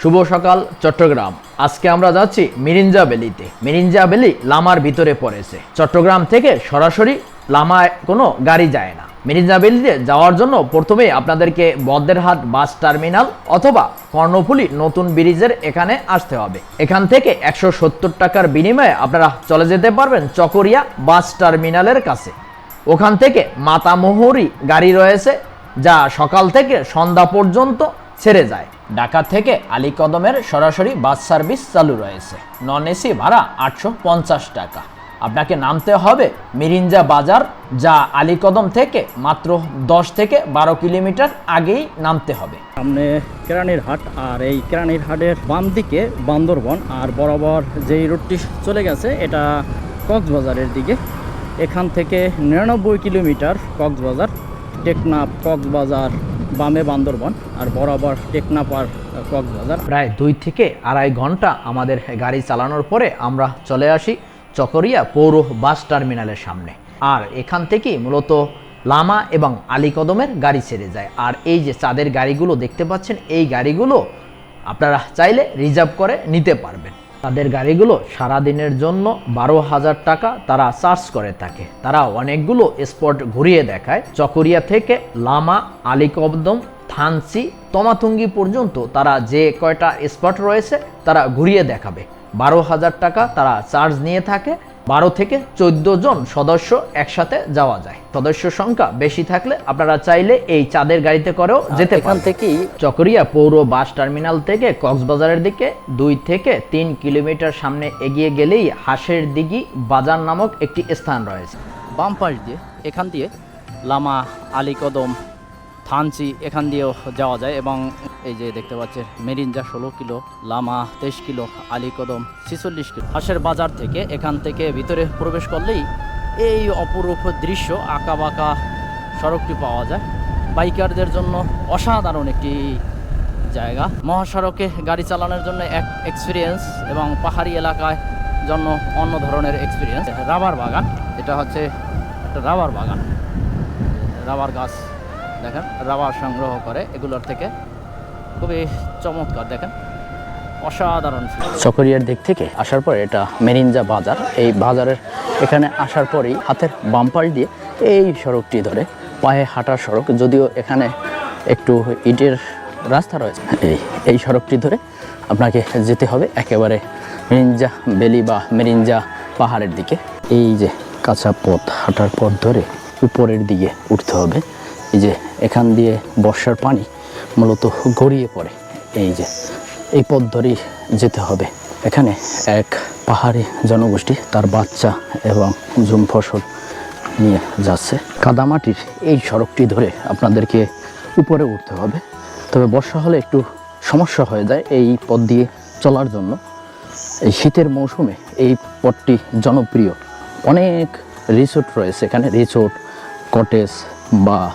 শুভ সকাল, চট্টগ্রাম। আজকে আমরা যাচ্ছি মিরিঞ্জা বেলিতে মিরিঞ্জা বেলি লামার ভিতরে পড়েছে। চট্টগ্রাম থেকে সরাসরি লামায় কোনো গাড়ি যায় না। মিরিঞ্জা বেলিতে যাওয়ার জন্য প্রথমে আপনাদেরকে বদ্রেরহাট বাস টার্মিনাল অথবা কর্ণফুলি নতুন ব্রিজের এখানে আসতে হবে। এখান থেকে একশো সত্তর টাকার বিনিময়ে আপনারা চলে যেতে পারবেন চকরিয়া বাস টার্মিনালের কাছে। ওখান থেকে মাতামোহরি গাড়ি রয়েছে, যা সকাল থেকে সন্ধ্যা পর্যন্ত ছেড়ে যায়। ঢাকা থেকে আলীকদমের সরাসরি বাস সার্ভিস চালু রয়েছে। নন এসি ভাড়া আটশো পঞ্চাশ টাকা। আপনাকে নামতে হবে মিরিঞ্জা বাজার, যা আলীকদম থেকে মাত্র দশ থেকে বারো কিলোমিটার আগেই নামতে হবে। সামনে কেরানির হাট, আর এই কেরানির হাটের বাম দিকে বান্দরবন, আর বরাবর যেই রুটটি চলে গেছে, এটা কক্সবাজারের দিকে। এখান থেকে নিরানব্বই কিলোমিটার কক্সবাজার, টেকনাফ কক্সবাজার বামে বান্দরবন আর বরাবর টেকনাফ আর কক্সবাজার। প্রায় দুই থেকে আড়াই ঘণ্টা আমাদের গাড়ি চালানোর পরে আমরা চলে আসি চকরিয়া পৌর বাস টার্মিনালের সামনে। আর এখান থেকেই মূলত লামা এবং আলীকদমের গাড়ি ছেড়ে যায়। আর এই যে চাঁদের গাড়িগুলো দেখতে পাচ্ছেন, এই গাড়িগুলো আপনারা চাইলে রিজার্ভ করে নিতে পারবেন। তাদের গাড়িগুলো সারা দিনের জন্য বারো হাজার টাকা তারা চার্জ করে থাকে। তারা অনেকগুলো স্পট ঘুরিয়ে দেখায়। চকরিয়া থেকে লামা, আলিকবদম থানসি তমাতুঙ্গি পর্যন্ত তারা যে কয়টা স্পট রয়েছে তারা ঘুরিয়ে দেখাবে। বারো হাজার টাকা তারা চার্জ নিয়ে থাকে। বারো থেকে চোদ্দ জন সদস্য একসাথে যাওয়া যায়। সদস্য সংখ্যা বেশি থাকলে আপনারা চাইলে এই চাঁদের গাড়িতে করেও যেতে এখান পারেন থেকেই চকরিয়া পৌর বাস টার্মিনাল থেকে কক্সবাজারের দিকে দুই থেকে তিন কিলোমিটার সামনে এগিয়ে গেলেই হাঁসের দিঘি বাজার নামক একটি স্থান রয়েছে। বাম পাশ দিয়ে এখান দিয়ে লামা আলীকদম থানচি এখান দিয়েও যাওয়া যায় এবং এই যে দেখতে পাচ্ছেন মেরিঞ্জা ষোলো কিলো, লামা তেইশ কিলো আলীকদম ছিচল্লিশ কিলো। হাঁসের বাজার থেকে এখান থেকে ভিতরে প্রবেশ করলেই এই অপরূপ দৃশ্য আঁকা বাঁকা সড়কটি পাওয়া যায়। বাইকারদের জন্য অসাধারণ একটি জায়গা। মহাসড়কে গাড়ি চালানোর জন্য এক এক্সপিরিয়েন্স এবং পাহাড়ি এলাকায় জন্য অন্য ধরনের এক্সপিরিয়েন্স রাবার বাগান, এটা হচ্ছে একটা রাবার বাগান। রাবার গাছ। দেখেন, রাবার সংগ্রহ করে এগুলোর থেকে। খুবই চমৎকার, দেখেন। অসাধারণ চকরিয়ার দিক থেকে আসার পরে এটা মেরিঞ্জা বাজার। এই বাজারের এখানে আসার পরেই হাতের বাম্পার দিয়ে এই সড়কটি ধরে, পায়ে হাঁটার সড়ক। যদিও এখানে একটু ইটের রাস্তা রয়েছে, এই এই সড়কটি ধরে আপনাকে যেতে হবে একেবারে মেরিঞ্জা বেলি বা মেরিঞ্জা পাহাড়ের দিকে। এই যে কাঁচা পথ হাঁটার পথ ধরে উপরের দিকে উঠতে হবে। এই যে এখান দিয়ে বর্ষার পানি মূলত গড়িয়ে পড়ে। এই যে, এই পথ ধরেই যেতে হবে। এখানে এক পাহাড়ি জনগোষ্ঠী তার বাচ্চা এবং জুম ফসল নিয়ে যাচ্ছে। কাদামাটির এই সড়কটি ধরে আপনাদেরকে উপরে উঠতে হবে। তবে বর্ষা হলে একটু সমস্যা হয়ে যায় এই পথ দিয়ে চলার জন্য। এই শীতের মৌসুমে এই পথটি জনপ্রিয়। অনেক রিসোর্ট রয়েছে এখানে, রিসোর্ট, কটেজ বা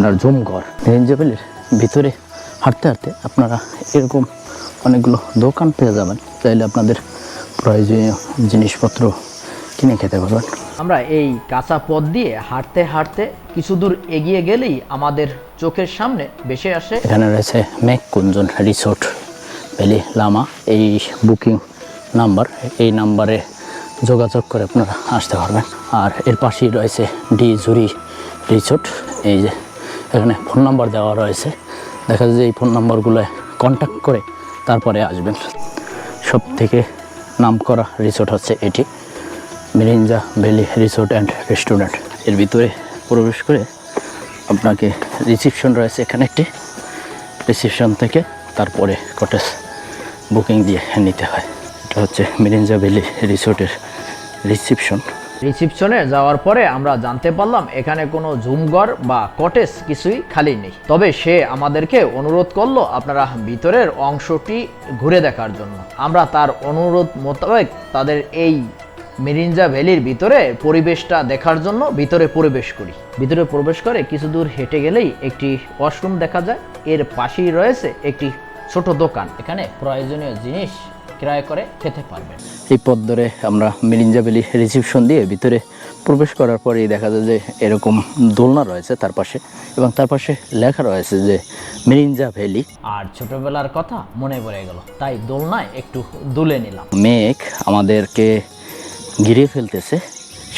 আপনার জমঘর রেঞ্জেবেলের ভিতরে হাঁটতে হাঁটতে আপনারা এরকম অনেকগুলো দোকান পেয়ে যাবেন। চাইলে আপনাদের প্রয়োজনীয় জিনিসপত্র কিনে খেতে পারবেন। আমরা এই কাঁচা পথ দিয়ে হাঁটতে হাঁটতে কিছু দূর এগিয়ে গেলেই আমাদের চোখের সামনে ভেসে আসে এখানে রয়েছে মেঘ কুঞ্জন রিসোর্ট ভ্যালি লামা। এই বুকিং নাম্বার এই নাম্বারে যোগাযোগ করে আপনারা আসতে পারবেন। আর এর পাশেই রয়েছে ডি জুরি রিসোর্ট। এই যে এখানে ফোন নাম্বার দেওয়া রয়েছে। দেখা যায় যে এই ফোন নাম্বারগুলো কন্ট্যাক্ট করে তারপরে আসবেন। সব থেকে নাম করা রিসোর্ট হচ্ছে এটি, মিরিঞ্জা ভ্যালি রিসোর্ট অ্যান্ড রেস্টুরেন্টের ভিতরে প্রবেশ করে আপনাকে রিসিপশন রয়েছে এখানে একটি। রিসিপশন থেকে তারপরে কটেজ বুকিং দিয়ে নিতে হয়। এটা হচ্ছে মিরিঞ্জা ভ্যালি রিসোর্টের রিসিপশন রিসিপশনে যাওয়ার পরে আমরা জানতে পারলাম এখানে কোনো ঝুমঘর বা কটেজ কিছুই খালি নেই। তবে সে আমাদেরকে অনুরোধ করল আপনারা ভিতরের অংশটি ঘুরে দেখার জন্য। আমরা তার অনুরোধ মোতাবেক তাদের এই মিরিঞ্জা ভ্যালির ভিতরে পরিবেশটা দেখার জন্য ভিতরে প্রবেশ করি। ভিতরে প্রবেশ করে কিছু দূর হেঁটে গেলেই একটি ওয়াশরুম দেখা যায়। এর পাশেই রয়েছে একটি ছোট দোকান। এখানে প্রয়োজনীয় জিনিস ক্রয় করে খেতে পারবেন এই পথ ধরে আমরা মিরিঞ্জা ভ্যালি রিসিপশন দিয়ে ভিতরে প্রবেশ করার পরেই দেখা যায় যে এরকম দোলনা রয়েছে তার পাশে এবং তার পাশে লেখা রয়েছে যে মিরিঞ্জা ভ্যালি। আর ছোটবেলার কথা মনে পড়ে গেল তাই দোলনায় একটু দুলে নিলাম। মেঘ আমাদেরকে ঘিরে ফেলতেছে।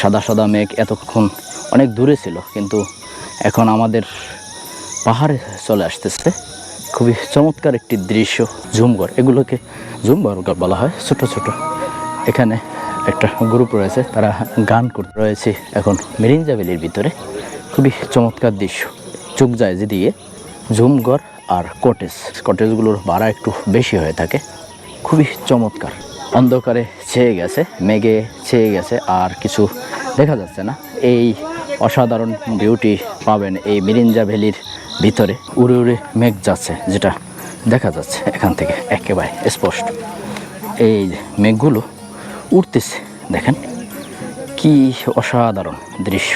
সাদা সাদা মেঘ এতক্ষণ অনেক দূরে ছিল কিন্তু এখন আমাদের পাহাড়ে চলে আসতেছে। খুবই চমৎকার একটি দৃশ্য, ঝুমঘর। এগুলোকে ঝুমঘর বলা হয়, ছোট ছোট। এখানে একটা গ্রুপ রয়েছে, তারা গান করতে রয়েছে এখন মেরিঞ্জা ভ্যালির ভিতরে। খুবই চমৎকার দৃশ্য। চোখ যায় যেদিকে ঝুমঘর আর কটেজ। কটেজগুলোর ভাড়া একটু বেশি হয়ে থাকে। খুবই চমৎকার। অন্ধকারে ছেয়ে গেছে, মেঘে ছেয়ে গেছে, আর কিছু দেখা যাচ্ছে না। এই অসাধারণ বিউটি পাবেন এই মিরিঞ্জা ভ্যালির ভিতরে উড়ে উড়ে মেঘ যাচ্ছে যেটা দেখা যাচ্ছে এখান থেকে একেবারে স্পষ্ট। এই মেঘগুলো উঠতেছে দেখেন কি অসাধারণ দৃশ্য।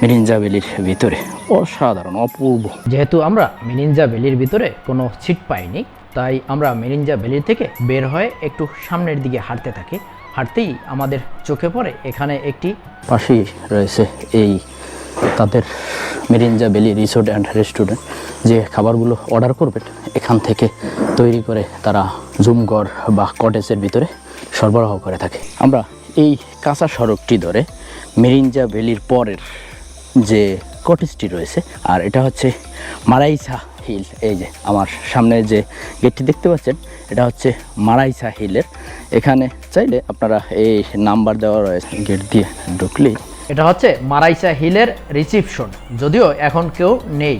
মিরিঞ্জা ভ্যালির ভিতরে অসাধারণ অপূর্ব। যেহেতু আমরা মেরিঞ্জা ভ্যালির ভিতরে কোনো সিট পাইনি তাই আমরা মেরিঞ্জা ভ্যালি থেকে বের হয়ে একটু সামনের দিকে হাঁটতে থাকি। হাঁটতেই আমাদের চোখে পড়ে এখানে একটি পাশেই রয়েছে এই তাদের Mirinja valley resort and restaurant যে খাবারগুলো অর্ডার করবেন এখান থেকে তৈরি করে তারা জুমঘর বা কটেজের ভিতরে সরবরাহ করে থাকে। আমরা এই কাঁচা সড়কটি ধরে মেরিঞ্জা ভ্যালির পরের যে কটেজটি রয়েছে, আর এটা হচ্ছে মারাইসা হিল। এই যে আমার সামনে যে গেটটি দেখতে পাচ্ছেন, এটা হচ্ছে মারাইসা হিলের। এখানে চাইলে আপনারা এই নাম্বার দেওয়া রয়েছে, গেট দিয়ে ঢুকলেই এটা হচ্ছে মারাইসা হিলের রিসিপশন, যদিও এখন কেউ নেই।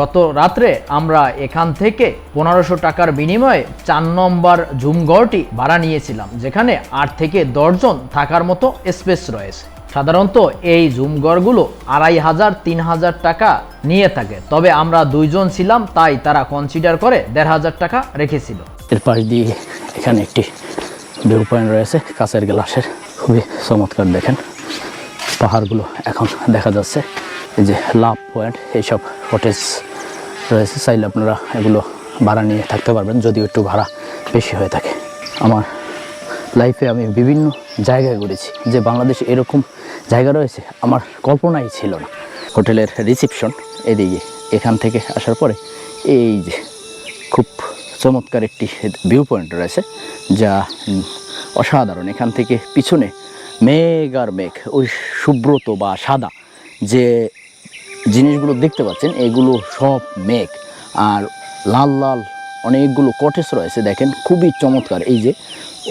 গত রাত্রে আমরা এখান থেকে পনেরোশো টাকার বিনিময়ে চার নম্বর ঝুমঘরটি ভাড়া নিয়েছিলাম, যেখানে আট থেকে দশজন থাকার মতো স্পেস রয়েছে। সাধারণত এই ঝুমঘরগুলো আড়াই হাজার, তিন হাজার টাকা নিয়ে থাকে, তবে আমরা দুইজন ছিলাম, তাই তারা কনসিডার করে দেড় হাজার টাকা রেখেছিল। এর পাশ দিয়ে এখানে একটি ভিউ পয়েন্ট রয়েছে কাঁচের গ্লাসের। খুবই চমৎকার দেখেন। পাহাড়গুলো এখন দেখা যাচ্ছে। এই যে লাভ পয়েন্ট, এইসব কটেজ রয়েছে। চাইলে আপনারা এগুলো ভাড়া নিয়ে থাকতে পারবেন, যদিও একটু ভাড়া বেশি হয়ে থাকে। আমার লাইফে আমি বিভিন্ন জায়গায় ঘুরেছি, যে বাংলাদেশে এরকম জায়গা রয়েছে, আমার কল্পনাই ছিল না। হোটেলের রিসিপশন এদিকে, এখান থেকে আসার পরে এই যে খুব চমৎকার একটি ভিউ পয়েন্ট রয়েছে, যা অসাধারণ। এখান থেকে পিছনে মেঘ আর মেঘ, ওই সুব্রত বা সাদা, যে জিনিসগুলো দেখতে পাচ্ছেন, এগুলো সব মেঘ। আর লাল লাল অনেকগুলো কটেজ রয়েছে, দেখেন, খুবই চমৎকার। এই যে,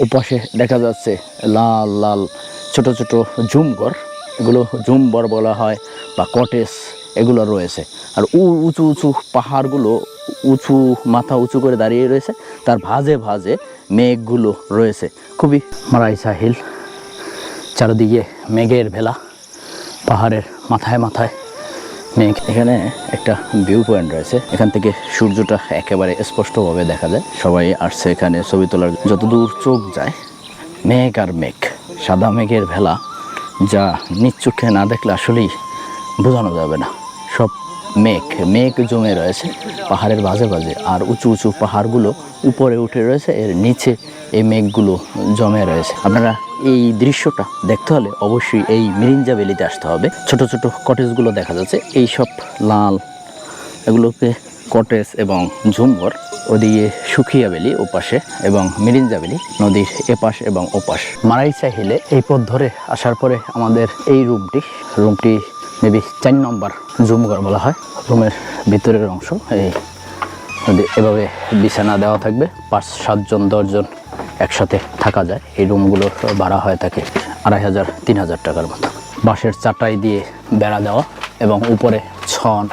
ওপাশে দেখা যাচ্ছে লাল লাল ছোট ছোট ঝুমঘর, এগুলো ঝুমঘর বলা হয়, বা কটেজ এগুলো রয়েছে। আর উ- উঁচু উঁচু পাহাড়গুলো উঁচু, মাথা উঁচু করে দাঁড়িয়ে রয়েছে, তার ভাজে ভাজে মেঘগুলো রয়েছে। খুবই মারাইসা হিল। চারিদিকে মেঘের ভেলা, পাহাড়ের মাথায় মাথায় মেঘ। এখানে একটা ভিউ পয়েন্ট রয়েছে। এখান থেকে সূর্যটা একেবারে স্পষ্টভাবে দেখা যায়। সবাই আসছে এখানে ছবি তোলার যতদূর চোখ যায়, মেঘ আর মেঘ, সাদা মেঘের ভেলা, যা নিজ চোখে না দেখলে আসলেই বোঝানো যাবে না। মেঘ মেঘ জমে রয়েছে পাহাড়ের বাজে বাজে আর উঁচু উঁচু পাহাড়গুলো উপরে উঠে রয়েছে, এর নিচে এই মেঘগুলো জমে রয়েছে। আপনারা এই দৃশ্যটা দেখতে হলে অবশ্যই এই মিরিঞ্জা ভ্যালিতে আসতে হবে। ছোট ছোট কটেজগুলো দেখা যাচ্ছে এই সব লাল, এগুলোকে কটেজ এবং ঝুমঘর ওদিকে সুখিয়া ভ্যালি ওপাশে এবং মিরিঞ্জা ভ্যালি নদীর এপাশ এবং ওপাশ। মারাইসা হিলে এই পথ ধরে আসার পরে আমাদের এই রুমটি রুমটি মেবি চার নম্বর জুম ঘর বলা হয়, রুমের ভিতরের অংশ। এই এভাবে বিছানা দেওয়া থাকবে, পাঁচ, সাতজন, দশজন একসাথে থাকা যায়। এই রুমগুলোর ভাড়া হয়ে থাকে আড়াই হাজার, তিন হাজার টাকার মতো। বাঁশের চাটাই দিয়ে বেড়া দেওয়া এবং উপরে ছন,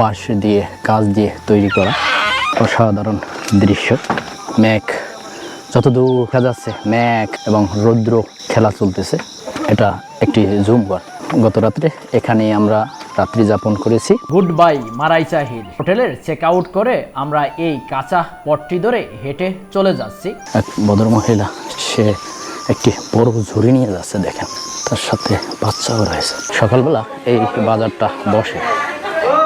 বাঁশ দিয়ে কাজ দিয়ে তৈরি করা অসাধারণ দৃশ্য। মেঘ, যতদূর দেখা যাচ্ছে মেঘ এবং রৌদ্র খেলা চলতেছে। এটা একটি জুম ঘর গত রাত্রে এখানে আমরা রাত্রি যাপন করেছি। গুড বাই মারাইচা হিল হোটেলের চেক আউট করে আমরা এই কাঁচা পথটি ধরে হেঁটে চলে যাচ্ছি। এক ভদ্রমহিলা সে একটি বড় ঝুড়ি নিয়ে যাচ্ছে দেখেন। তার সাথে বাচ্চাও রয়েছে। সকালবেলা এই বাজারটা বসে।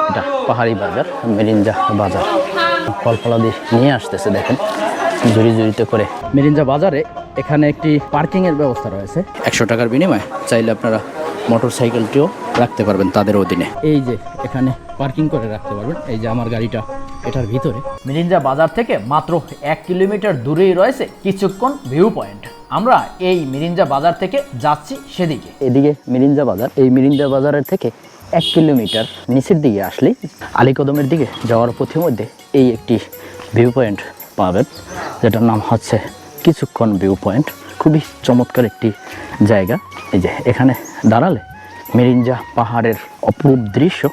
এটা পাহাড়ি বাজার মেরিঞ্জা বাজার। ফল ফলাদি নিয়ে আসতেছে দেখেন। জড়ি জড়িত করে। মিরিঞ্জা বাজারে এখানে একটি পার্কিংয়ের ব্যবস্থা রয়েছে। একশো টাকার বিনিময়ে চাইলে আপনারা মোটর সাইকেলটিও রাখতে পারবেন তাদের অধীনে। এই যে এখানে পার্কিং করে রাখতে পারবেন। এই যে আমার গাড়িটা এটার ভিতরে। মিরিঞ্জা বাজার থেকে মাত্র এক কিলোমিটার দূরেই রয়েছে কিছুক্ষণ ভিউ পয়েন্ট। আমরা এই মিরিঞ্জা বাজার থেকে যাচ্ছি সেদিকে। এদিকে মিরিঞ্জা বাজার এই মিরিঞ্জা বাজারের থেকে এক কিলোমিটার নিচের দিকে আসলেই আলীকদমের দিকে যাওয়ার পথের মধ্যে এই একটি ভিউ পয়েন্ট পাবেন যেটার নাম হচ্ছে কিছুক্ষণ ভিউ পয়েন্ট। খুবই চমৎকার একটি জায়গা। এই যে এখানে দাঁড়ালে মিরিঞ্জা পাহাড়ের অপরূপ দৃশ্য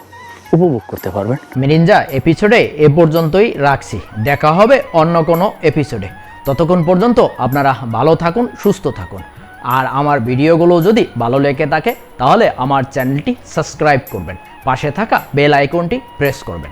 উপভোগ করতে পারবেন। মিরিঞ্জা এপিসোডে এ পর্যন্তই রাখছি। দেখা হবে অন্য কোনো এপিসোডে ততক্ষণ পর্যন্ত আপনারা ভালো থাকুন, সুস্থ থাকুন। আর আমার ভিডিওগুলো যদি ভালো লেগে থাকে, তাহলে আমার চ্যানেলটি সাবস্ক্রাইব করবেন। পাশে থাকা বেল আইকনটি প্রেস করবেন।